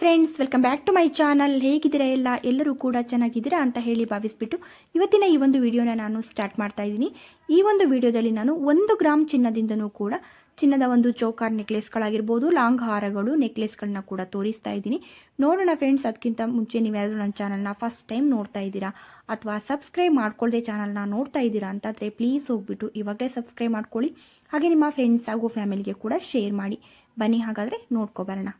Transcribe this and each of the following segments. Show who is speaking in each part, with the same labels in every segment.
Speaker 1: Friends welcome back to my channel ಹೇಗಿದ್ದೀರಾ ಎಲ್ಲ? ಎಲ್ಲರೂ ಕೂಡ ಚೆನ್ನಾಗಿದ್ದೀರಾ ಅಂತ ಹೇಳಿ ಭಾವಿಸ್ಬಿಟ್ಟು ಇವತ್ತಿನ ಈ ಒಂದು ವಿಡಿಯೋನ ನಾನು ಸ್ಟಾರ್ಟ್ ಮಾಡ್ತಾ ಇದ್ದೀನಿ. ಈ ಒಂದು ವಿಡಿಯೋದಲ್ಲಿ ನಾನು ಒಂದು ಗ್ರಾಮ್ ಚಿನ್ನದಿಂದನೂ ಕೂಡ ಚಿನ್ನದ ಒಂದು ಚೌಕಾರ್ ನೆಕ್ಲೆಸ್ಗಳಾಗಿರ್ಬೋದು ಲಾಂಗ್ ಹಾರಗಳು ನೆಕ್ಲೆಸ್ಗಳನ್ನ ಕೂಡ ತೋರಿಸ್ತಾ ಇದ್ದೀನಿ. ನೋಡೋಣ ಫ್ರೆಂಡ್ಸ್ ಅದಕ್ಕಿಂತ ಮುಂಚೆ ನೀವ್ಯಾರು ನನ್ನ ಚಾನಲ್ನ ಫಸ್ಟ್ ಟೈಮ್ ನೋಡ್ತಾ ಇದ್ದೀರಾ ಅಥವಾ ಸಬ್ಸ್ಕ್ರೈಬ್ ಮಾಡ್ಕೊಳ್ಳದೆ ಚಾನಲ್ನ ನೋಡ್ತಾ ಇದ್ದೀರಾ ಅಂತಂದರೆ ಪ್ಲೀಸ್ ಹೋಗ್ಬಿಟ್ಟು ಇವಾಗಲೇ ಸಬ್ಸ್ಕ್ರೈಬ್ ಮಾಡ್ಕೊಳ್ಳಿ. ಹಾಗೆ ನಿಮ್ಮ ಫ್ರೆಂಡ್ಸ್ ಹಾಗೂ ಫ್ಯಾಮಿಲಿಗೆ ಕೂಡ ಶೇರ್ ಮಾಡಿ. ಬನ್ನಿ ಹಾಗಾದರೆ ನೋಡ್ಕೊಬರೋಣ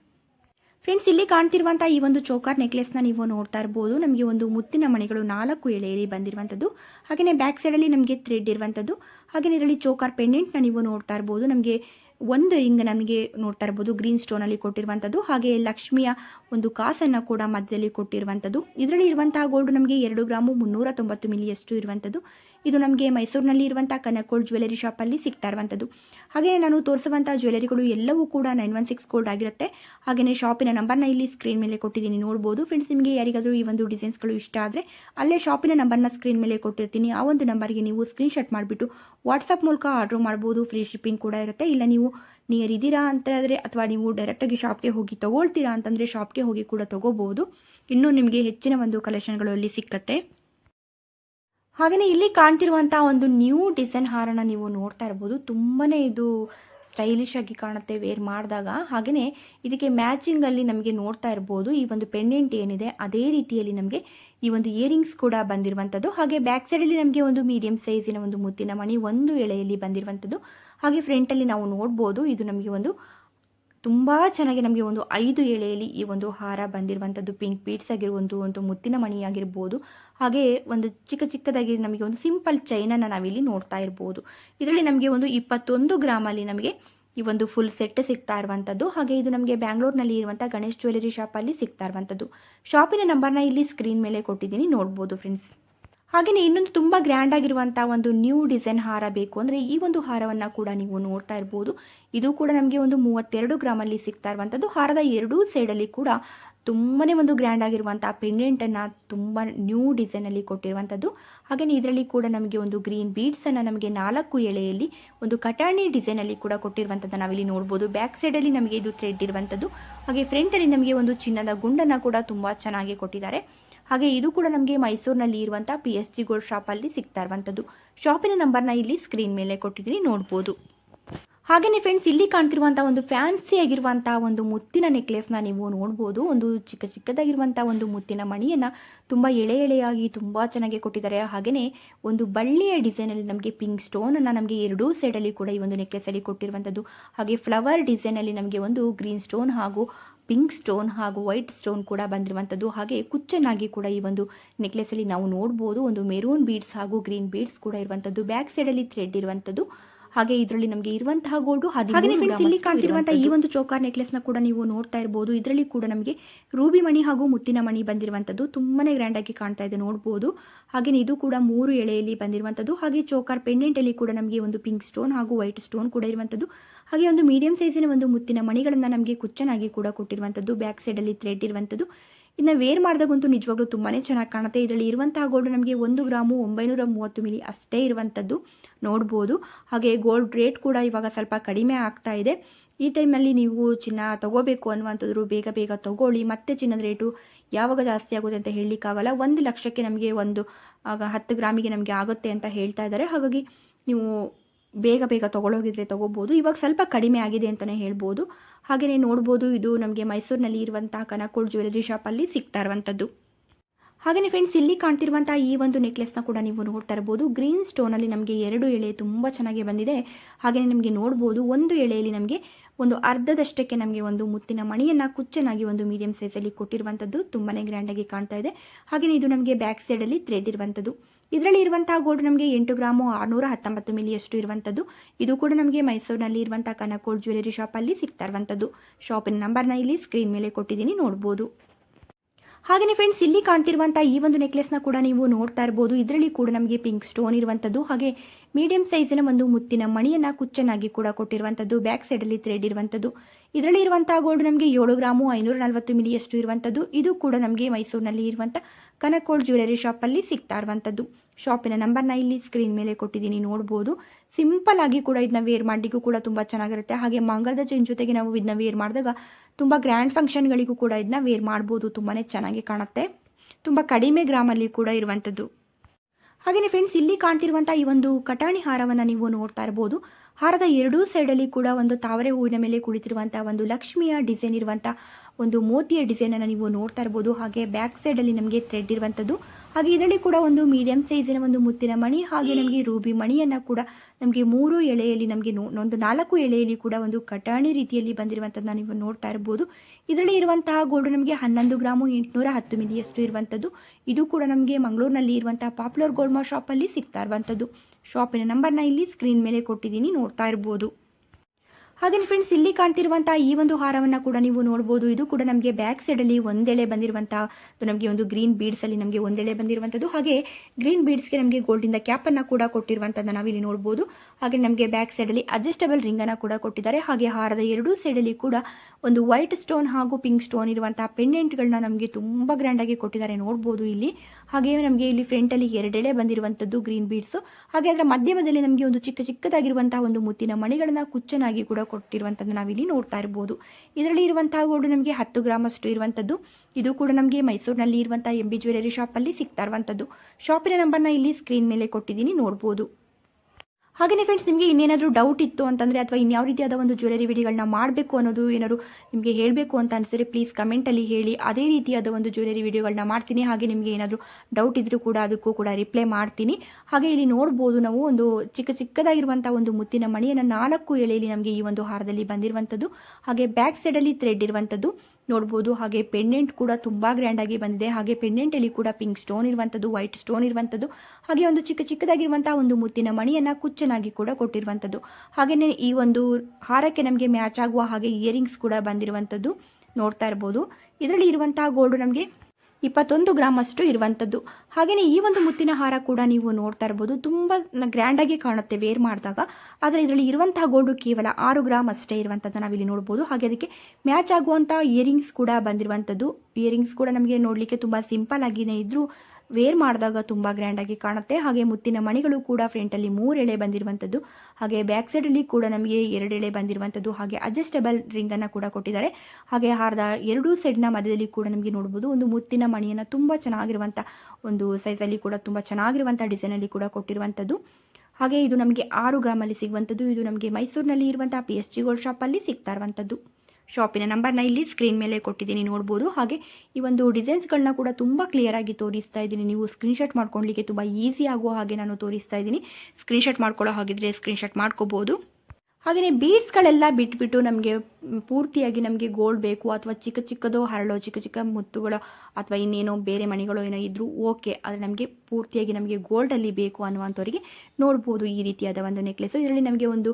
Speaker 1: ಫ್ರೆಂಡ್ಸ್ ಇಲ್ಲಿ ಕಾಣ್ತಿರುವಂತಹ ಈ ಒಂದು ಚೋಕಾರ್ನ ನೀವು ನೋಡ್ತಾ ಇರ್ಬೋದು. ನಮಗೆ ಒಂದು ಮುತ್ತಿನ ಮಣಿಗಳು ನಾಲ್ಕು ಎಳೆಯಲ್ಲಿ ಬಂದಿರುವಂಥದ್ದು. ಹಾಗೆಯೇ ಬ್ಯಾಕ್ ಸೈಡಲ್ಲಿ ನಮಗೆ ಥ್ರೆಡ್ ಇರುವಂಥದ್ದು. ಹಾಗೆಯೇ ಇದರಲ್ಲಿ ಚೋಕಾರ್ನ ನೀವು ನೋಡ್ತಾ ಇರ್ಬೋದು. ನಮಗೆ ಒಂದು ರಿಂಗ್ ನಮಗೆ ನೋಡ್ತಾ ಇರ್ಬೋದು. ಗ್ರೀನ್ ಸ್ಟೋನ್ ಅಲ್ಲಿ ಕೊಟ್ಟಿರುವಂಥದ್ದು. ಹಾಗೆ ಲಕ್ಷ್ಮಿಯ ಒಂದು ಕಾಸನ್ನು ಕೂಡ ಮಧ್ಯದಲ್ಲಿ ಕೊಟ್ಟಿರುವಂಥದ್ದು ಇದರಲ್ಲಿ ಇರುವಂತಹ ಗೋಲ್ಡ್ ನಮಗೆ ಎರಡು ಗ್ರಾಮು ಮುನ್ನೂರ ತೊಂಬತ್ತು ಮಿಲಿಯಷ್ಟು ಇರುವಂಥದ್ದು ಇದು ನಮಗೆ ಮೈಸೂರಿನಲ್ಲಿ ಇರುವಂಥ ಕನಕೋಲ್ಡ್ ಜ್ಯುವೆಲರಿ ಶಾಪಲ್ಲಿ ಸಿಗ್ತಾ ಇರುವಂಥದ್ದು ಹಾಗೆಯೇ ನಾನು ತೋರಿಸುವಂಥ ಜ್ಯುವೆಲರಿಗಳು ಎಲ್ಲವೂ ಕೂಡ ನೈನ್ ಒನ್ ಸಿಕ್ಸ್ ಗೋಲ್ಡ್ ಆಗಿರುತ್ತೆ. ಹಾಗೆಯೇ ಶಾಪಿನ ನಂಬರ್ನ ಇಲ್ಲಿ ಸ್ಕ್ರೀನ್ ಮೇಲೆ ಕೊಟ್ಟಿದ್ದೀನಿ, ನೋಡ್ಬೋದು. ಫ್ರೆಂಡ್ಸ್ ನಿಮಗೆ ಯಾರಿಗಾದರೂ ಈ ಒಂದು ಡಿಸೈನ್ಸ್ಗಳು ಇಷ್ಟ ಆದರೆ ಅಲ್ಲೇ ಶಾಪಿನ ನಂಬರ್ನ ಸ್ಕ್ರೀನ್ ಮೇಲೆ ಕೊಟ್ಟಿರ್ತೀನಿ. ಆ ಒಂದು ನಂಬರ್ಗೆ ನೀವು ಸ್ಕ್ರೀನ್ಶಾಟ್ ಮಾಡಿಬಿಟ್ಟು ವಾಟ್ಸಪ್ ಮೂಲಕ ಆರ್ಡ್ರ್ ಮಾಡ್ಬೋದು. ಫ್ರೀ ಶಿಪ್ಪಿಂಗ್ ಕೂಡ ಇರುತ್ತೆ. ಇಲ್ಲ ನೀವು ನಿಯರ್ ಇದ್ದೀರಾ ಅಂತ ಆದರೆ ಅಥವಾ ನೀವು ಡೈರೆಕ್ಟಾಗಿ ಶಾಪ್ಗೆ ಹೋಗಿ ತೊಗೊಳ್ತೀರಾ ಅಂತಂದರೆ ಶಾಪ್ಗೆ ಹೋಗಿ ಕೂಡ ತೊಗೋಬೋದು. ಇನ್ನೂ ನಿಮಗೆ ಹೆಚ್ಚಿನ ಒಂದು ಕಲೆಕ್ಷನ್ಗಳು ಅಲ್ಲಿ ಸಿಕ್ಕತ್ತೆ. ಹಾಗೆಯೇ ಇಲ್ಲಿ ಕಾಣ್ತಿರುವಂಥ ಒಂದು ನ್ಯೂ ಡಿಸೈನ್ ಹಾರನ ನೀವು ನೋಡ್ತಾ ಇರ್ಬೋದು. ತುಂಬಾ ಇದು ಸ್ಟೈಲಿಶ್ ಆಗಿ ಕಾಣುತ್ತೆ ವೇರ್ ಮಾಡಿದಾಗ. ಹಾಗೆಯೇ ಇದಕ್ಕೆ ಮ್ಯಾಚಿಂಗಲ್ಲಿ ನಮಗೆ ನೋಡ್ತಾ ಇರ್ಬೋದು. ಈ ಒಂದು ಪೆಂಡೆಂಟ್ ಏನಿದೆ, ಅದೇ ರೀತಿಯಲ್ಲಿ ನಮಗೆ ಈ ಒಂದು ಇಯರಿಂಗ್ಸ್ ಕೂಡ ಬಂದಿರುವಂಥದ್ದು ಹಾಗೆ ಬ್ಯಾಕ್ ಸೈಡಲ್ಲಿ ನಮಗೆ ಒಂದು ಮೀಡಿಯಂ ಸೈಜಿನ ಒಂದು ಮುತ್ತಿನ ಮಣಿ ಒಂದು ಎಳೆಯಲ್ಲಿ ಬಂದಿರುವಂಥದ್ದು ಹಾಗೆ ಫ್ರಂಟಲ್ಲಿ ನಾವು ನೋಡ್ಬೋದು, ಇದು ನಮಗೆ ಒಂದು ತುಂಬ ಚೆನ್ನಾಗಿ ನಮಗೆ ಒಂದು ಐದು ಎಳೆಯಲ್ಲಿ ಈ ಒಂದು ಹಾರ ಬಂದಿರುವಂಥದ್ದು ಪಿಂಕ್ ಪೀಟ್ಸ್ ಆಗಿರುವಂಥ ಒಂದು ಮುತ್ತಿನ ಮಣಿ ಆಗಿರ್ಬೋದು. ಹಾಗೆ ಒಂದು ಚಿಕ್ಕ ಚಿಕ್ಕದಾಗಿ ನಮಗೆ ಒಂದು ಸಿಂಪಲ್ ಚೈನನ್ನು ನಾವಿಲ್ಲಿ ನೋಡ್ತಾ ಇರ್ಬೋದು. ಇದರಲ್ಲಿ ನಮಗೆ ಒಂದು ಇಪ್ಪತ್ತೊಂದು ಗ್ರಾಮಲ್ಲಿ ನಮಗೆ ಈ ಒಂದು ಫುಲ್ ಸೆಟ್ ಸಿಗ್ತಾ ಇರುವಂಥದ್ದು ಹಾಗೆ ಇದು ನಮಗೆ ಬ್ಯಾಂಗ್ಳೂರ್ನಲ್ಲಿ ಇರುವಂಥ ಗಣೇಶ್ ಜ್ಯುವೆಲರಿ ಶಾಪಲ್ಲಿ ಸಿಗ್ತಾ ಇರುವಂಥದ್ದು ಶಾಪಿನ ನಂಬರ್ನ ಇಲ್ಲಿ ಸ್ಕ್ರೀನ್ ಮೇಲೆ ಕೊಟ್ಟಿದ್ದೀನಿ, ನೋಡ್ಬೋದು ಫ್ರೆಂಡ್ಸ್ ಹಾಗೆಯೇ ಇನ್ನೊಂದು ತುಂಬ ಗ್ರ್ಯಾಂಡ್ ಆಗಿರುವಂಥ ಒಂದು ನ್ಯೂ ಡಿಸೈನ್ ಹಾರ ಬೇಕು ಅಂದರೆ ಈ ಒಂದು ಹಾರವನ್ನು ಕೂಡ ನೀವು ನೋಡ್ತಾ ಇರ್ಬೋದು. ಇದು ಕೂಡ ನಮಗೆ ಒಂದು ಮೂವತ್ತೆರಡು ಗ್ರಾಮಲ್ಲಿ ಸಿಗ್ತಾ ಇರುವಂಥದ್ದು ಹಾರದ ಎರಡೂ ಸೈಡಲ್ಲಿ ಕೂಡ ತುಂಬಾ ಒಂದು ಗ್ರ್ಯಾಂಡ್ ಆಗಿರುವಂಥ ಪೆಂಡೆಂಟನ್ನು ತುಂಬ ನ್ಯೂ ಡಿಸೈನಲ್ಲಿ ಕೊಟ್ಟಿರುವಂಥದ್ದು ಹಾಗೆಯೇ ಇದರಲ್ಲಿ ಕೂಡ ನಮಗೆ ಒಂದು ಗ್ರೀನ್ ಬೀಡ್ಸನ್ನು ನಮಗೆ ನಾಲ್ಕು ಎಳೆಯಲ್ಲಿ ಒಂದು ಕಟಾಣಿ ಡಿಸೈನಲ್ಲಿ ಕೂಡ ಕೊಟ್ಟಿರುವಂಥದ್ದು ನಾವಿಲ್ಲಿ ನೋಡ್ಬೋದು. ಬ್ಯಾಕ್ ಸೈಡಲ್ಲಿ ನಮಗೆ ಇದು ಥ್ರೆಡ್ ಇರುವಂಥದ್ದು ಹಾಗೆ ಫ್ರಂಟಲ್ಲಿ ನಮಗೆ ಒಂದು ಚಿನ್ನದ ಗುಂಡನ್ನು ಕೂಡ ತುಂಬ ಚೆನ್ನಾಗಿ ಕೊಟ್ಟಿದ್ದಾರೆ. ಹಾಗೆ ಇದು ಕೂಡ ನಮಗೆ ಮೈಸೂರಿನಲ್ಲಿ ಇರುವಂಥ ಪಿ ಎಸ್ ಜಿ ಗೋಲ್ಡ್ ಶಾಪಲ್ಲಿ ಸಿಗ್ತಾ ಇರುವಂಥದ್ದು ಶಾಪಿನ ನಂಬರ್ನ ಇಲ್ಲಿ ಸ್ಕ್ರೀನ್ ಮೇಲೆ ಕೊಟ್ಟಿದ್ದೀನಿ, ನೋಡ್ಬೋದು. ಹಾಗೆಯೇ ಫ್ರೆಂಡ್ಸ್ ಇಲ್ಲಿ ಕಾಣ್ತಿರುವಂಥ ಒಂದು ಫ್ಯಾನ್ಸಿ ಆಗಿರುವಂಥ ಒಂದು ಮುತ್ತಿನ ನೆಕ್ಲೆಸ್ನ ನೀವು ನೋಡ್ಬೋದು. ಒಂದು ಚಿಕ್ಕ ಚಿಕ್ಕದಾಗಿರುವಂಥ ಒಂದು ಮುತ್ತಿನ ಮಣಿಯನ್ನು ತುಂಬ ಎಳೆ ಎಳೆಯಾಗಿ ತುಂಬ ಚೆನ್ನಾಗಿ ಕೊಟ್ಟಿದ್ದಾರೆ. ಹಾಗೆಯೇ ಒಂದು ಬಳ್ಳಿಯ ಡಿಸೈನಲ್ಲಿ ನಮಗೆ ಪಿಂಕ್ ಸ್ಟೋನನ್ನು ನಮಗೆ ಎರಡೂ ಸೈಡಲ್ಲಿ ಕೂಡ ಈ ಒಂದು ನೆಕ್ಲೆಸಲ್ಲಿ ಕೊಟ್ಟಿರುವಂಥದ್ದು ಹಾಗೆ ಫ್ಲವರ್ ಡಿಸೈನಲ್ಲಿ ನಮಗೆ ಒಂದು ಗ್ರೀನ್ ಸ್ಟೋನ್ ಹಾಗೂ ಪಿಂಕ್ ಸ್ಟೋನ್ ಹಾಗೂ ವೈಟ್ ಸ್ಟೋನ್ ಕೂಡ ಬಂದಿರುವಂಥದ್ದು ಹಾಗೆ ಕುಚ್ಚನಾಗಿ ಕೂಡ ಈ ಒಂದು ನೆಕ್ಲೆಸಲ್ಲಿ ನಾವು ನೋಡ್ಬೋದು. ಒಂದು ಮೆರೂನ್ ಬೀಡ್ಸ್ ಹಾಗೂ ಗ್ರೀನ್ ಬೀಡ್ಸ್ ಕೂಡ ಇರುವಂಥದ್ದು ಬ್ಯಾಕ್ ಸೈಡಲ್ಲಿ ಥ್ರೆಡ್ ಇರುವಂಥದ್ದು ಹಾಗೆ ಇದರಲ್ಲಿ ನಮಗೆ ಇರುವಂತಹ ಗೋಲ್ಡ್ ಹಾಗೆ ಫ್ರೆಂಡ್ಸ್ ಇಲ್ಲಿ ಕಾಣ್ತಿರುವಂತಹ ಈ ಒಂದು ಚೌಕಾರ್ನ ಕೂಡ ನೀವು ನೋಡ್ತಾ ಇರಬಹುದು ಇದರಲ್ಲಿ ಕೂಡ ನಮಗೆ ರೂಬಿ ಮಣಿ ಹಾಗೂ ಮುತ್ತಿನ ಮಣಿ ಬಂದಿರುವಂತದ್ದು ತುಂಬಾನೇ ಗ್ರ್ಯಾಂಡ್ ಆಗಿ ಕಾಣ್ತಾ ಇದೆ ನೋಡಬಹುದು ಹಾಗೆ ಇದು ಕೂಡ ಮೂರು ಎಳೆಯಲ್ಲಿ ಬಂದಿರುವಂತದ್ದು. ಹಾಗೆ ಚೌಕಾರ್ ಪೆಂಡೆಂಟ್ ಅಲ್ಲಿ ಕೂಡ ನಮಗೆ ಒಂದು ಪಿಂಕ್ ಸ್ಟೋನ್ ಹಾಗೂ ವೈಟ್ ಸ್ಟೋನ್ ಕೂಡ ಇರುವಂತದ್ದು. ಹಾಗೆ ಒಂದು ಮೀಡಿಯಂ ಸೈಜಿನ ಒಂದು ಮುತ್ತಿನ ಮಣಿಗಳನ್ನ ನಮಗೆ ಕುಚ್ಚನಾಗಿ ಕೂಡ ಕೊಟ್ಟಿರುವಂತದ್ದು. ಬ್ಯಾಕ್ ಸೈಡ್ ಅಲ್ಲಿ ಥ್ರೆಡ್ ಇರುವಂಥದ್ದು ಇನ್ನು ವೇರ್ ಮಾಡಿದಾಗಂತೂ ನಿಜವಾಗ್ಲೂ ತುಂಬಾ ಚೆನ್ನಾಗಿ ಕಾಣುತ್ತೆ. ಇದರಲ್ಲಿ ಇರುವಂತಹ ಗೋಲ್ಡ್ ನಮಗೆ ಒಂದು ಗ್ರಾಮು ಒಂಬೈನೂರ ಮೂವತ್ತು ಮಿಲಿ ಅಷ್ಟೇ ಇರುವಂಥದ್ದು ನೋಡ್ಬೋದು. ಹಾಗೆ ಗೋಲ್ಡ್ ರೇಟ್ ಕೂಡ ಇವಾಗ ಸ್ವಲ್ಪ ಕಡಿಮೆ ಆಗ್ತಾ ಇದೆ. ಈ ಟೈಮಲ್ಲಿ ನೀವು ಚಿನ್ನ ತಗೋಬೇಕು ಅನ್ನುವಂಥದ್ರು ಬೇಗ ಬೇಗ ತಗೊಳ್ಳಿ. ಮತ್ತೆ ಚಿನ್ನದ ರೇಟು ಯಾವಾಗ ಜಾಸ್ತಿ ಆಗುತ್ತೆ ಅಂತ ಹೇಳಲಿಕ್ಕಾಗಲ್ಲ. ಒಂದು ಲಕ್ಷಕ್ಕೆ ನಮಗೆ ಒಂದು, ಆಗ ಹತ್ತು ಗ್ರಾಮಿಗೆ ನಮಗೆ ಆಗುತ್ತೆ ಅಂತ ಹೇಳ್ತಾ ಇದ್ದಾರೆ. ಹಾಗಾಗಿ ನೀವು ಬೇಗ ಬೇಗ ತೊಗೊಳೋಗಿದ್ರೆ ತೊಗೋಬೋದು. ಇವಾಗ ಸ್ವಲ್ಪ ಕಡಿಮೆ ಆಗಿದೆ ಅಂತಲೇ ಹೇಳ್ಬೋದು. ಹಾಗೆಯೇ ನೋಡ್ಬೋದು, ಇದು ನಮಗೆ ಮೈಸೂರಿನಲ್ಲಿ ಇರುವಂಥ ಕನಕೋಡ್ ಜ್ಯುವೆಲರಿ ಶಾಪಲ್ಲಿ ಸಿಗ್ತಾ ಇರುವಂಥದ್ದು ಹಾಗೆಯೇ ಫ್ರೆಂಡ್ಸ್ ಇಲ್ಲಿ ಕಾಣ್ತಿರುವಂಥ ಈ ಒಂದು ನೆಕ್ಲೆಸ್ನ ಕೂಡ ನೀವು ನೋಡ್ತಾ ಇರ್ಬೋದು. ಗ್ರೀನ್ ಸ್ಟೋನಲ್ಲಿ ನಮಗೆ ಎರಡು ಎಳೆ ತುಂಬ ಚೆನ್ನಾಗಿ ಬಂದಿದೆ. ಹಾಗೆಯೇ ನಿಮಗೆ ನೋಡ್ಬೋದು, ಒಂದು ಎಳೆಯಲ್ಲಿ ನಮಗೆ ಒಂದು ಅರ್ಧದಷ್ಟಕ್ಕೆ ನಮಗೆ ಒಂದು ಮುತ್ತಿನ ಮಣಿಯನ್ನು ಕುಚ್ಚನಾಗಿ ಒಂದು ಮೀಡಿಯಂ ಸೈಜಲ್ಲಿ ಕೊಟ್ಟಿರುವಂಥದ್ದು ತುಂಬಾ ಗ್ರ್ಯಾಂಡಾಗಿ ಕಾಣ್ತಾ ಇದೆ. ಹಾಗೆಯೇ ಇದು ನಮಗೆ ಬ್ಯಾಕ್ ಸೈಡಲ್ಲಿ ಥ್ರೆಡ್ ಇರುವಂಥದ್ದು ಇದರಲ್ಲಿ ಇರುವಂತಹ ಗೋಲ್ಡ್ ನಮಗೆ ಎಂಟು ಗ್ರಾಮು ಆರುನೂರ ಹತ್ತೊಂಬತ್ತು ಮಿಲಿಯಷ್ಟು ಇರುವಂಥದ್ದು. ಇದು ಕೂಡ ನಮಗೆ ಮೈಸೂರಿನಲ್ಲಿ ಇರುವಂಥ ಕನಕೋಡ್ ಜ್ಯುವೆಲರಿ ಶಾಪಲ್ಲಿ ಸಿಗ್ತಾ ಇರುವಂಥದ್ದು. ಶಾಪಿನ ನಂಬರ್ನ ಇಲ್ಲಿ ಸ್ಕ್ರೀನ್ ಮೇಲೆ ಕೊಟ್ಟಿದ್ದೀನಿ, ನೋಡ್ಬೋದು. ಹಾಗೆಯೇ ಫ್ರೆಂಡ್ಸ್ ಇಲ್ಲಿ ಕಾಣ್ತಿರುವಂಥ ಈ ಒಂದು ನೆಕ್ಲೆಸ್ನ ಕೂಡ ನೀವು ನೋಡ್ತಾ ಇರ್ಬೋದು. ಇದರಲ್ಲಿ ಕೂಡ ನಮಗೆ ಪಿಂಕ್ ಸ್ಟೋನ್ ಇರುವಂಥದ್ದು ಹಾಗೆ ಮೀಡಿಯಂ ಸೈಜಿನ ಒಂದು ಮುತ್ತಿನ ಮಣಿಯನ್ನು ಕುಚ್ಚನಾಗಿ ಕೂಡ ಕೊಟ್ಟಿರುವಂಥದ್ದು ಬ್ಯಾಕ್ ಸೈಡಲ್ಲಿ ಥ್ರೆಡ್ ಇರುವಂಥದ್ದು ಇದರಲ್ಲಿ ಇರುವಂಥ ಗೋಲ್ಡ್ ನಮಗೆ ಏಳು ಗ್ರಾಮು ಐನೂರ ನಲವತ್ತು ಮಿಲಿಯಷ್ಟು ಇರುವಂಥದ್ದು ಇದು ಕೂಡ ನಮಗೆ ಮೈಸೂರಿನಲ್ಲಿ ಇರುವಂಥ ಕನಕೋಲ್ಡ್ ಜ್ಯುವೆಲರಿ ಶಾಪಲ್ಲಿ ಸಿಗ್ತಾ ಇರುವಂಥದ್ದು ಶಾಪಿನ ನಂಬರ್ನ ಇಲ್ಲಿ ಸ್ಕ್ರೀನ್ ಮೇಲೆ ಕೊಟ್ಟಿದ್ದೀನಿ, ನೋಡ್ಬೋದು. ಸಿಂಪಲ್ ಆಗಿ ಕೂಡ ಇದನ್ನ ವೇರ್ ಮಾಡಲಿಕ್ಕೂ ಕೂಡ ತುಂಬ ಚೆನ್ನಾಗಿರುತ್ತೆ. ಹಾಗೆ ಮಂಗಲದ ಚೈನ್ ಜೊತೆಗೆ ನಾವು ಇದನ್ನ ವೇರ್ ಮಾಡಿದಾಗ ತುಂಬ ಗ್ರ್ಯಾಂಡ್ ಫಂಕ್ಷನ್ಗಳಿಗೂ ಕೂಡ ಇದನ್ನ ವೇರ್ ಮಾಡ್ಬೋದು ತುಂಬಾ ಚೆನ್ನಾಗಿ ಕಾಣುತ್ತೆ. ತುಂಬ ಕಡಿಮೆ ಗ್ರಾಮಲ್ಲಿ ಕೂಡ ಇರುವಂಥದ್ದು. ಹಾಗೆಯೇ ಫ್ರೆಂಡ್ಸ್ ಇಲ್ಲಿ ಕಾಣ್ತಿರುವಂಥ ಈ ಒಂದು ಕಟಾಣಿ ಹಾರವನ್ನು ನೀವು ನೋಡ್ತಾ ಇರ್ಬೋದು. ಹಾರದ ಎರಡೂ ಸೈಡಲ್ಲಿ ಕೂಡ ಒಂದು ತಾವರೆ ಹೂವಿನ ಮೇಲೆ ಕುಳಿತಿರುವಂಥ ಒಂದು ಲಕ್ಷ್ಮಿಯ ಡಿಸೈನ್ ಇರುವಂಥ ಒಂದು ಮೋತಿಯ ಡಿಸೈನನ್ನು ನೀವು ನೋಡ್ತಾ ಇರ್ಬೋದು. ಹಾಗೆ ಬ್ಯಾಕ್ ಸೈಡಲ್ಲಿ ನಮಗೆ ಥ್ರೆಡ್ ಇರುವಂಥದ್ದು. ಹಾಗೆ ಇದರಲ್ಲಿ ಕೂಡ ಒಂದು ಮೀಡಿಯಂ ಸೈಜಿನ ಒಂದು ಮುತ್ತಿನ ಮಣಿ ಹಾಗೆ ನಮಗೆ ರೂಬಿ ಮಣಿಯನ್ನು ಕೂಡ ನಮಗೆ ಮೂರು ಎಳೆಯಲ್ಲಿ ನಮಗೆ ಒಂದು ನಾಲ್ಕು ಎಳೆಯಲ್ಲಿ ಕೂಡ ಒಂದು ಕಟಾಣಿ ರೀತಿಯಲ್ಲಿ ಬಂದಿರುವಂಥದ್ದನ್ನ ನೀವು ನೋಡ್ತಾ ಇರ್ಬೋದು. ಇದರಲ್ಲಿ ಇರುವಂತಹ ಗೋಲ್ಡ್ ನಮಗೆ ಹನ್ನೊಂದು ಗ್ರಾಮು ಎಂಟುನೂರ ಹತ್ತು ಮಿಲಿಯಷ್ಟು ಇರುವಂಥದ್ದು ಇದು ಕೂಡ ನಮಗೆ ಮಂಗಳೂರಿನಲ್ಲಿ ಇರುವಂತಹ ಪಾಪ್ಯುಲರ್ ಗೋಲ್ಡ್ ಮಾ ಶಾಪಲ್ಲಿ ಸಿಗ್ತಾ ಇರುವಂಥದ್ದು ಶಾಪಿನ ನಂಬರ್ನ ಇಲ್ಲಿ ಸ್ಕ್ರೀನ್ ಮೇಲೆ ಕೊಟ್ಟಿದ್ದೀನಿ, ನೋಡ್ತಾ ಇರ್ಬೋದು. ಹಾಗೆಯೇ ಫ್ರೆಂಡ್ಸ್ ಇಲ್ಲಿ ಕಾಣ್ತಿರುವಂತಹ ಈ ಒಂದು ಹಾರವನ್ನು ಕೂಡ ನೀವು ನೋಡಬಹುದು ಇದು ಕೂಡ ನಮಗೆ ಬ್ಯಾಕ್ ಸೈಡ್ ಅಲ್ಲಿ ಒಂದೆಳೆ ಬಂದಿರುವಂತಹ ನಮಗೆ ಒಂದು ಗ್ರೀನ್ ಬೀಡ್ಸ್ ಅಲ್ಲಿ ನಮಗೆ ಒಂದೆಳೆ ಬಂದಿರುವಂತದ್ದು ಹಾಗೆ ಗ್ರೀನ್ ಬೀಡ್ಸ್ಗೆ ನಮಗೆ ಗೋಲ್ಡ್ ಇಂದ ಕ್ಯಾಪ್ ಅನ್ನ ಕೂಡ ಕೊಟ್ಟಿರುವಂಥದ್ದು ನಾವಿಲ್ಲಿ ನೋಡಬಹುದು ಹಾಗೆ ನಮಗೆ ಬ್ಯಾಕ್ ಸೈಡ್ ಅಲ್ಲಿ ಅಡ್ಜಸ್ಟಬಲ್ ರಿಂಗ್ ಅನ್ನ ಕೂಡ ಕೊಟ್ಟಿದ್ದಾರೆ. ಹಾಗೆ ಹಾರದ ಎರಡೂ ಅಲ್ಲಿ ಕೂಡ ಒಂದು ವೈಟ್ ಸ್ಟೋನ್ ಹಾಗೂ ಪಿಂಕ್ ಸ್ಟೋನ್ ಇರುವಂತಹ ಪೆಂಡೆಂಟ್ಗಳನ್ನ ನಮಗೆ ತುಂಬಾ ಗ್ರ್ಯಾಂಡ್ ಆಗಿ ಕೊಟ್ಟಿದ್ದಾರೆ. ನೋಡಬಹುದು ಇಲ್ಲಿ. ಹಾಗೆ ನಮಗೆ ಇಲ್ಲಿ ಫ್ರಂಟ್ ಅಲ್ಲಿ ಎರಡೆಳೆ ಬಂದಿರುವಂತದ್ದು ಗ್ರೀನ್ ಬೀಡ್ಸ್ ಹಾಗೆ ಅದರ ಮಧ್ಯಮದಲ್ಲಿ ನಮಗೆ ಒಂದು ಚಿಕ್ಕ ಚಿಕ್ಕದಾಗಿರುವಂತಹ ಒಂದು ಮುತ್ತಿನ ಮಣಿಗಳನ್ನ ಕುಚ್ಚನಾಗಿ ಕೂಡ ಕೊಟ್ಟಿರುವಂಥದ್ದು ನಾವಿಲ್ಲಿ ನೋಡ್ತಾ ಇರ್ಬೋದು. ಇದರಲ್ಲಿ ಇರುವಂತಹ ಗೋಲ್ಡ್ ನಮಗೆ ಹತ್ತು ಗ್ರಾಮ್ ಅಷ್ಟು ಇರುವಂಥದ್ದು ಇದು ಕೂಡ ನಮಗೆ ಮೈಸೂರಿನಲ್ಲಿ ಇರುವಂಥ ಎಂ ಬಿ ಜ್ಯುವೆಲರಿ ಶಾಪಲ್ಲಿ ಸಿಗ್ತಾ ಇರುವಂಥದ್ದು ಶಾಪಿನ ನಂಬರ್ನ ಇಲ್ಲಿ ಸ್ಕ್ರೀನ್ ಮೇಲೆ ಕೊಟ್ಟಿದ್ದೀನಿ, ನೋಡ್ಬೋದು. ಹಾಗೆಯೇ ಫ್ರೆಂಡ್ಸ್ ನಿಮಗೆ ಇನ್ನೇನಾದರೂ ಡೌಟ್ ಇತ್ತು ಅಂತಂದರೆ ಅಥವಾ ಇನ್ಯಾವ ರೀತಿಯಾದ ಒಂದು ಜ್ಯುವೆಲರಿ ವಿಡಿಯೋಗಳನ್ನ ಮಾಡಬೇಕು ಅನ್ನೋದು ಏನಾದ್ರು ನಿಮಗೆ ಹೇಳಬೇಕು ಅಂತ ಅನಿಸಿದ್ರೆ ಪ್ಲೀಸ್ ಕಮೆಂಟಲ್ಲಿ ಹೇಳಿ. ಅದೇ ರೀತಿಯಾದ ಒಂದು ಜ್ಯುವೆಲರಿ ವಿಡಿಯೋಗಳನ್ನ ಮಾಡ್ತೀನಿ. ಹಾಗೆ ನಿಮಗೆ ಏನಾದರೂ ಡೌಟ್ ಇದ್ದರೂ ಕೂಡ ಅದಕ್ಕೂ ಕೂಡ ರಿಪ್ಲೈ ಮಾಡ್ತೀನಿ. ಹಾಗೆ ಇಲ್ಲಿ ನೋಡ್ಬೋದು ನಾವು ಒಂದು ಚಿಕ್ಕ ಚಿಕ್ಕದಾಗಿರುವಂಥ ಒಂದು ಮುತ್ತಿನ ಮಣಿಯನ್ನು ನಾಲ್ಕು ಎಳೆಯಲ್ಲಿ ನಮಗೆ ಈ ಒಂದು ಹಾರದಲ್ಲಿ ಬಂದಿರುವಂಥದ್ದು ಹಾಗೆ ಬ್ಯಾಕ್ ಸೈಡಲ್ಲಿ ಥ್ರೆಡ್ ಇರುವಂಥದ್ದು ನೋಡ್ಬೋದು. ಹಾಗೆ ಪೆಂಡೆಂಟ್ ಕೂಡ ತುಂಬ ಗ್ರ್ಯಾಂಡಾಗಿ ಬಂದಿದೆ. ಹಾಗೆ ಪೆಂಡೆಂಟಲ್ಲಿ ಕೂಡ ಪಿಂಕ್ ಸ್ಟೋನ್ ಇರುವಂಥದ್ದು ವೈಟ್ ಸ್ಟೋನ್ ಇರುವಂಥದ್ದು ಹಾಗೆ ಒಂದು ಚಿಕ್ಕ ಚಿಕ್ಕದಾಗಿರುವಂಥ ಒಂದು ಮುತ್ತಿನ ಮಣಿಯನ್ನು ಕುಚ್ಚನಾಗಿ ಕೂಡ ಕೊಟ್ಟಿರುವಂಥದ್ದು ಹಾಗೆಯೇ ಈ ಒಂದು ಹಾರಕ್ಕೆ ನಮಗೆ ಮ್ಯಾಚ್ ಆಗುವ ಹಾಗೆ ಇಯರಿಂಗ್ಸ್ ಕೂಡ ಬಂದಿರುವಂಥದ್ದು ನೋಡ್ತಾ ಇರ್ಬೋದು. ಇದರಲ್ಲಿ ಇರುವಂತಹ ಗೋಲ್ಡ್ ನಮಗೆ ಇಪ್ಪತ್ತೊಂದು ಗ್ರಾಮ್ ಅಷ್ಟು ಇರುವಂಥದ್ದು ಹಾಗೆಯೇ ಈ ಒಂದು ಮುತ್ತಿನ ಹಾರ ಕೂಡ ನೀವು ನೋಡ್ತಾ ಇರ್ಬೋದು. ತುಂಬ ಗ್ರ್ಯಾಂಡಾಗಿ ಕಾಣುತ್ತೆ ವೇರ್ ಮಾಡಿದಾಗ. ಆದರೆ ಇದರಲ್ಲಿ ಇರುವಂತಹ ಗೋಲ್ಡು ಕೇವಲ ಆರು ಗ್ರಾಮ್ ಅಷ್ಟೇ ಇರುವಂಥದ್ದು ನಾವಿಲ್ಲಿ ನೋಡ್ಬೋದು. ಹಾಗೆ ಅದಕ್ಕೆ ಮ್ಯಾಚ್ ಆಗುವಂಥ ಇಯರಿಂಗ್ಸ್ ಕೂಡ ಬಂದಿರುವಂಥದ್ದು ಇಯರಿಂಗ್ಸ್ ಕೂಡ ನಮಗೆ ನೋಡಲಿಕ್ಕೆ ತುಂಬ ಸಿಂಪಲ್ ಆಗಿನೇ ಇದ್ದರೂ ವೇರ್ ಮಾಡಿದಾಗ ತುಂಬ ಗ್ರ್ಯಾಂಡಾಗಿ ಕಾಣುತ್ತೆ. ಹಾಗೆ ಮುತ್ತಿನ ಮಣಿಗಳು ಕೂಡ ಫ್ರಂಟಲ್ಲಿ ಮೂರು ಎಳೆ ಬಂದಿರುವಂಥದ್ದು ಹಾಗೆ ಬ್ಯಾಕ್ ಸೈಡಲ್ಲಿ ಕೂಡ ನಮಗೆ ಎರಡು ಎಳೆ ಬಂದಿರುವಂಥದ್ದು ಹಾಗೆ ಅಡ್ಜಸ್ಟಬಲ್ ರಿಂಗನ್ನು ಕೂಡ ಕೊಟ್ಟಿದ್ದಾರೆ. ಹಾಗೆ ಹಾರದ ಎರಡೂ ಸೈಡ್ನ ಮಧ್ಯದಲ್ಲಿ ಕೂಡ ನಮಗೆ ನೋಡ್ಬೋದು. ಒಂದು ಮುತ್ತಿನ ಮಣಿಯನ್ನು ತುಂಬ ಚೆನ್ನಾಗಿರುವಂಥ ಒಂದು ಸೈಜಲ್ಲಿ ಕೂಡ ತುಂಬ ಚೆನ್ನಾಗಿರುವಂಥ ಡಿಸೈನಲ್ಲಿ ಕೂಡ ಕೊಟ್ಟಿರುವಂಥದ್ದು ಹಾಗೆ ಇದು ನಮಗೆ ಆರು ಗ್ರಾಮಲ್ಲಿ ಸಿಗುವಂಥದ್ದು ಇದು ನಮಗೆ ಮೈಸೂರಿನಲ್ಲಿ ಇರುವಂಥ ಪಿ ಎಸ್ ಜಿ ಗೋಲ್ಡ್ ಶಾಪಲ್ಲಿ ಸಿಗ್ತಾ ಇರುವಂಥದ್ದು ಶಾಪಿನ ನಂಬರ್ನ ಇಲ್ಲಿ ಸ್ಕ್ರೀನ್ ಮೇಲೆ ಕೊಟ್ಟಿದ್ದೀನಿ, ನೋಡ್ಬೋದು. ಹಾಗೆ ಈ ಒಂದು ಡಿಸೈನ್ಸ್ಗಳನ್ನ ಕೂಡ ತುಂಬ ಕ್ಲಿಯರಾಗಿ ತೋರಿಸ್ತಾ ಇದ್ದೀನಿ. ನೀವು ಸ್ಕ್ರೀನ್ಶಾಟ್ ಮಾಡ್ಕೊಳ್ಳಿಕ್ಕೆ ತುಂಬ ಈಸಿ ಆಗುವ ಹಾಗೆ ನಾನು ತೋರಿಸ್ತಾ ಇದ್ದೀನಿ. ಸ್ಕ್ರೀನ್ಶಾಟ್ ಮಾಡ್ಕೊಳ್ಳೋ ಹಾಗಿದ್ರೆ ಸ್ಕ್ರೀನ್ಶಾಟ್ ಮಾಡ್ಕೋಬೋದು. ಹಾಗೆಯೇ ಬೀಡ್ಸ್ಗಳೆಲ್ಲ ಬಿಟ್ಬಿಟ್ಟು ನಮಗೆ ಪೂರ್ತಿಯಾಗಿ ನಮಗೆ ಗೋಲ್ಡ್ ಬೇಕು ಅಥವಾ ಚಿಕ್ಕ ಚಿಕ್ಕದೋ ಹರಳೋ ಚಿಕ್ಕ ಚಿಕ್ಕ ಮುತ್ತುಗಳು ಅಥವಾ ಇನ್ನೇನೋ ಬೇರೆ ಮಣಿಗಳು ಏನೋ ಇದ್ದರೂ ಓಕೆ ಆದರೆ ನಮಗೆ ಪೂರ್ತಿಯಾಗಿ ನಮಗೆ ಗೋಲ್ಡಲ್ಲಿ ಬೇಕು ಅನ್ನುವಂಥವರಿಗೆ ನೋಡ್ಬೋದು ಈ ರೀತಿಯಾದ ಒಂದು ನೆಕ್ಲೆಸ್ ಇದರಲ್ಲಿ ನಮಗೆ ಒಂದು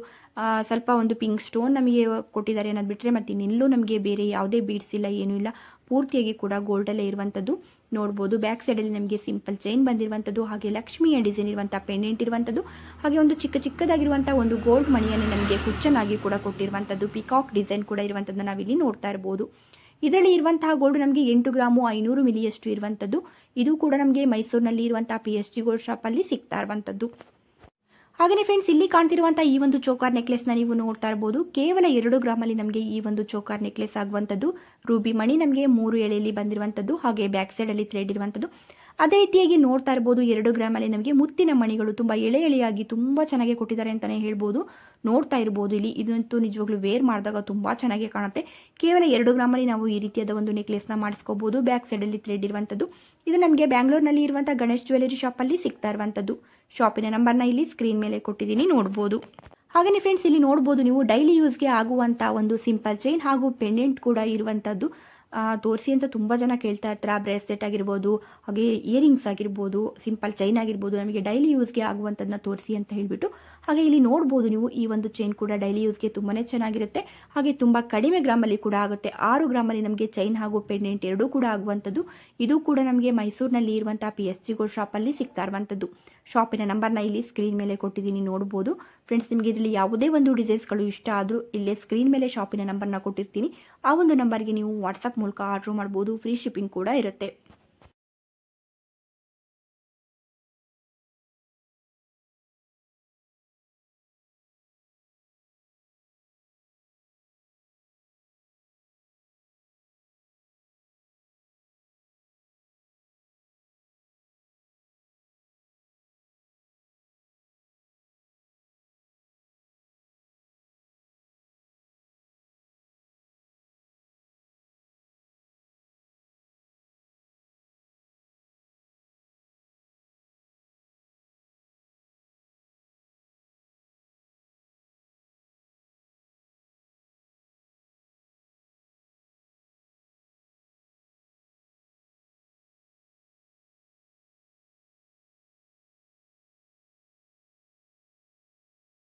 Speaker 1: ಸ್ವಲ್ಪ ಒಂದು ಪಿಂಕ್ ಸ್ಟೋನ್ ನಮಗೆ ಕೊಟ್ಟಿದ್ದಾರೆ ಅನ್ನೋದು ಬಿಟ್ಟರೆ ಮತ್ತು ಇನ್ನೆಲ್ಲೂ ನಮಗೆ ಬೇರೆ ಯಾವುದೇ ಬೀಡ್ಸ್ ಇಲ್ಲ, ಏನೂ ಇಲ್ಲ. ಪೂರ್ತಿಯಾಗಿ ಕೂಡ ಗೋಲ್ಡಲ್ಲೇ ಇರುವಂಥದ್ದು ನೋಡ್ಬೋದು ಬ್ಯಾಕ್ ಸೈಡಲ್ಲಿ ನಮಗೆ ಸಿಂಪಲ್ ಚೈನ್ ಬಂದಿರುವಂಥದ್ದು ಹಾಗೆ ಲಕ್ಷ್ಮಿಯ ಡಿಸೈನ್ ಇರುವಂಥ ಪೆಂಡೆಂಟ್ ಇರುವಂಥದ್ದು ಹಾಗೆ ಒಂದು ಚಿಕ್ಕ ಚಿಕ್ಕದಾಗಿರುವಂಥ ಒಂದು ಗೋಲ್ಡ್ ಮಣಿಯನ್ನು ನಮಗೆ ಕುಚ್ಚನಾಗಿ ಕೂಡ ಕೊಟ್ಟಿರುವಂಥದ್ದು ಪಿಕಾಕ್ ಡಿಸೈನ್ ಕೂಡ ಇರುವಂಥದ್ದನ್ನು ನಾವಿಲ್ಲಿ ನೋಡ್ತಾ ಇರ್ಬೋದು. ಇದರಲ್ಲಿ ಇರುವಂತಹ ಗೋಲ್ಡ್ ನಮಗೆ ಎಂಟು ಗ್ರಾಮು ಐನೂರು ಮಿಲಿಯಷ್ಟು ಇರುವಂಥದ್ದು ಇದು ಕೂಡ ನಮಗೆ ಮೈಸೂರಿನಲ್ಲಿ ಇರುವಂತಹ ಪಿ ಗೋಲ್ಡ್ ಶಾಪ್ ಗೋಲ್ಡ್ ಶಾಪಲ್ಲಿ ಸಿಗ್ತಾ ಇರುವಂಥದ್ದು ಹಾಗೆಯೇ ಫ್ರೆಂಡ್ಸ್ ಇಲ್ಲಿ ಕಾಣ್ತಿರುವಂಥ ಈ ಒಂದು ಚೋಕಾರ್ ನೆಕ್ಲೆಸ್ನ ನೀವು ನೋಡ್ತಾ ಇರ್ಬೋದು. ಕೇವಲ ಎರಡು ಗ್ರಾಮಲ್ಲಿ ನಮಗೆ ಈ ಒಂದು ಚೋಕಾರ್ ನೆಕ್ಲೆಸ್ ಆಗುವಂಥದ್ದು. ರೂಬಿ ಮಣಿ ನಮಗೆ ಮೂರು ಎಳೆಯಲ್ಲಿ ಬಂದಿರುವಂಥದ್ದು, ಹಾಗೆ ಬ್ಯಾಕ್ ಸೈಡಲ್ಲಿ ಥ್ರೆಡ್ ಇರುವಂಥದ್ದು. ಅದೇ ರೀತಿಯಾಗಿ ನೋಡ್ತಾ ಇರ್ಬೋದು, ಎರಡು ಗ್ರಾಮಲ್ಲಿ ನಮಗೆ ಮುತ್ತಿನ ಮಣಿಗಳು ತುಂಬ ಎಳೆ ಎಳೆಯಾಗಿ ತುಂಬ ಚೆನ್ನಾಗಿ ಕೊಟ್ಟಿದ್ದಾರೆ ಅಂತಲೇ ಹೇಳ್ಬೋದು. ನೋಡ್ತಾ ಇರ್ಬೋದು, ಇಲ್ಲಿ ಇದಂತೂ ನಿಜವಾಗ್ಲೂ ವೇರ್ ಮಾಡಿದಾಗ ತುಂಬ ಚೆನ್ನಾಗಿ ಕಾಣುತ್ತೆ. ಕೇವಲ ಎರಡು ಗ್ರಾಮಲ್ಲಿ ನಾವು ಈ ರೀತಿಯಾದ ಒಂದು ನೆಕ್ಲೆಸ್ನ ಮಾಡಿಸ್ಕೋಬೋದು. ಬ್ಯಾಕ್ ಸೈಡಲ್ಲಿ ಥ್ರೆಡ್ ಇರುವಂಥದ್ದು. ಇದು ನಮಗೆ ಬ್ಯಾಂಗ್ಳೂರಿನಲ್ಲಿ ಇರುವಂಥ ಗಣೇಶ್ ಜ್ಯುವೆಲರಿ ಶಾಪಲ್ಲಿ ಸಿಗ್ತಾ ಇರುವಂಥದ್ದು. ಶಾಪಿನ ನಂಬರ್ನ ಇಲ್ಲಿ ಸ್ಕ್ರೀನ್ ಮೇಲೆ ಕೊಟ್ಟಿದ್ದೀನಿ, ನೋಡ್ಬೋದು. ಹಾಗೆಯೇ ಫ್ರೆಂಡ್ಸ್ ಇಲ್ಲಿ ನೋಡ್ಬೋದು ನೀವು ಡೈಲಿ ಯೂಸ್ಗೆ ಆಗುವಂಥ ಒಂದು ಸಿಂಪಲ್ ಚೈನ್ ಹಾಗೂ ಪೆಂಡೆಂಟ್ ಕೂಡ ಇರುವಂಥದ್ದು ತೋರಿಸಿ ಅಂತ ತುಂಬ ಜನ ಕೇಳ್ತಾ ಇರ್ತಾರೆ. ಬ್ರೇಸ್ಲೆಟ್ ಆಗಿರ್ಬೋದು, ಹಾಗೆ ಇಯರಿಂಗ್ಸ್ ಆಗಿರ್ಬೋದು ಸಿಂಪಲ್ ಚೈನ್ ಆಗಿರ್ಬೋದು, ನಮಗೆ ಡೈಲಿ ಯೂಸ್ಗೆ ಆಗುವಂಥದ್ದನ್ನ ತೋರಿಸಿ ಅಂತ ಹೇಳಿಬಿಟ್ಟು. ಹಾಗೆ ಇಲ್ಲಿ ನೋಡ್ಬೋದು ನೀವು ಈ ಒಂದು ಚೈನ್ ಕೂಡ ಡೈಲಿ ಯೂಸ್ಗೆ ತುಂಬಾ ಚೆನ್ನಾಗಿರುತ್ತೆ. ಹಾಗೆ ತುಂಬ ಕಡಿಮೆ ಗ್ರಾಮಲ್ಲಿ ಕೂಡ ಆಗುತ್ತೆ. ಆರು ಗ್ರಾಮಲ್ಲಿ ನಮಗೆ ಚೈನ್ ಹಾಗೂ ಪೆಂಡೆಂಟ್ ಎರಡೂ ಕೂಡ ಆಗುವಂಥದ್ದು ಇದು ಕೂಡ ನಮಗೆ ಮೈಸೂರಿನಲ್ಲಿ ಇರುವಂಥ ಪಿ ಎಸ್ ಜಿ ಗೋಲ್ಡ್ ಶಾಪಲ್ಲಿ ಸಿಗ್ತಾ ಇರುವಂಥದ್ದು ಶಾಪಿನ ನಂಬರ್ನ ಇಲ್ಲಿ ಸ್ಕ್ರೀನ್ ಮೇಲೆ ಕೊಟ್ಟಿದ್ದೀನಿ, ನೋಡ್ಬೋದು. ಫ್ರೆಂಡ್ಸ್ ನಿಮಗೆ ಇದರಲ್ಲಿ ಯಾವುದೇ ಒಂದು ಡಿಸೈನ್ಸ್ಗಳು ಇಷ್ಟ ಆದರೂ ಇಲ್ಲೇ ಸ್ಕ್ರೀನ್ ಮೇಲೆ ಶಾಪಿನ ನಂಬರ್ನ ಕೊಟ್ಟಿರ್ತೀನಿ. ಆ ಒಂದು ನಂಬರ್ಗೆ ನೀವು ವಾಟ್ಸಪ್ ಮೂಲಕ ಆರ್ಡ್ರ್ ಮಾಡ್ಬೋದು. ಫ್ರೀ ಶಿಪ್ಪಿಂಗ್ ಕೂಡ ಇರುತ್ತೆ.